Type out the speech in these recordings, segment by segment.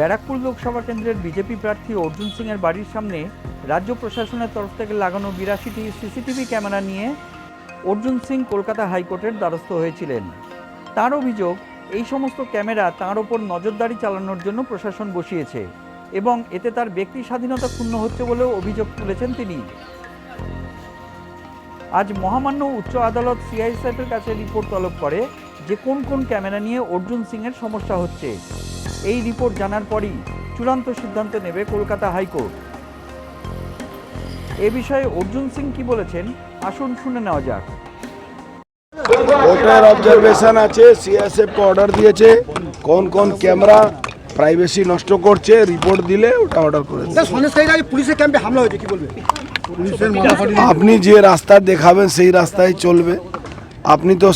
ব্যারাকপুর লোকসভা কেন্দ্রের বিজেপি প্রার্থী অর্জুন সিং এর বাড়ির সামনে রাজ্য প্রশাসনের তরফ থেকে লাগানো বিরাশিটি সিসিটিভি ক্যামেরা নিয়ে অর্জুন সিং কলকাতা হাইকোর্টের দ্বারস্থ হয়েছিলেন। তার অভিযোগ, এই সমস্ত ক্যামেরা তার ওপর নজরদারি চালানোর জন্য প্রশাসন বসিয়েছে এবং এতে তার ব্যক্তি স্বাধীনতা ক্ষুণ্ণ হচ্ছে বলেও অভিযোগ তুলেছেন তিনি। আজ মহামান্য উচ্চ আদালত সিআইএসএফের কাছে রিপোর্ট তলব করে যে কোন কোন ক্যামেরা নিয়ে অর্জুন সিংয়ের সমস্যা হচ্ছে। এই রিপোর্ট জানার পরই চূড়ান্ত সিদ্ধান্ত নেবে কলকাতা হাইকোর্ট। এ বিষয়ে অর্জুন সিং কি বলেছেন আসুন শুনে নেওয়া যাক। কোর্টের অবজারভেশন আছে সিএসএফ কে অর্ডার দিয়েছে কোন কোন ক্যামেরা প্রাইভেসি নষ্ট করছে রিপোর্ট দিলে ওটা অর্ডার করে পুলিশের ক্যাম্পে হামলা হয়েছে কি বলবে? আপনি যে রাস্তা দেখাবেন সেই রাস্তায় চলবে। আপনি তো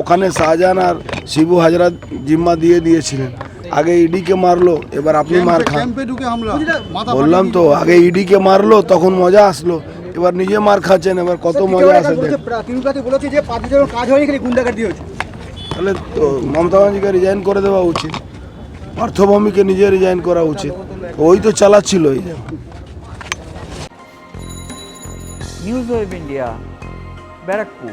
ওখানে শাহজাহান আর শিবু হাজরা জিম্মা দিয়ে দিয়েছিলেন। আগে ইডিকে মারলো এবার আপনি মার খান। ক্যাম্পে ঢুকে হামলা মাথা বললাম তো আগে ইডিকে মারলো তখন মজা আসলো। এবার নিজে মার খাচ্ছেন এবার কত মজা আসে বলেছে যে কাজ হয়নি খালি হয়েছে। তাহলে তো মমতা ব্যানার্জিকে রিজাইন করে দেওয়া উচিত। অর্থভূমিকে নিজে রিজাইন করা উচিত। ওই তো চালাচ্ছিল এই যে নিউজ ওয়েব ইন্ডিয়া ব্যারাকপুর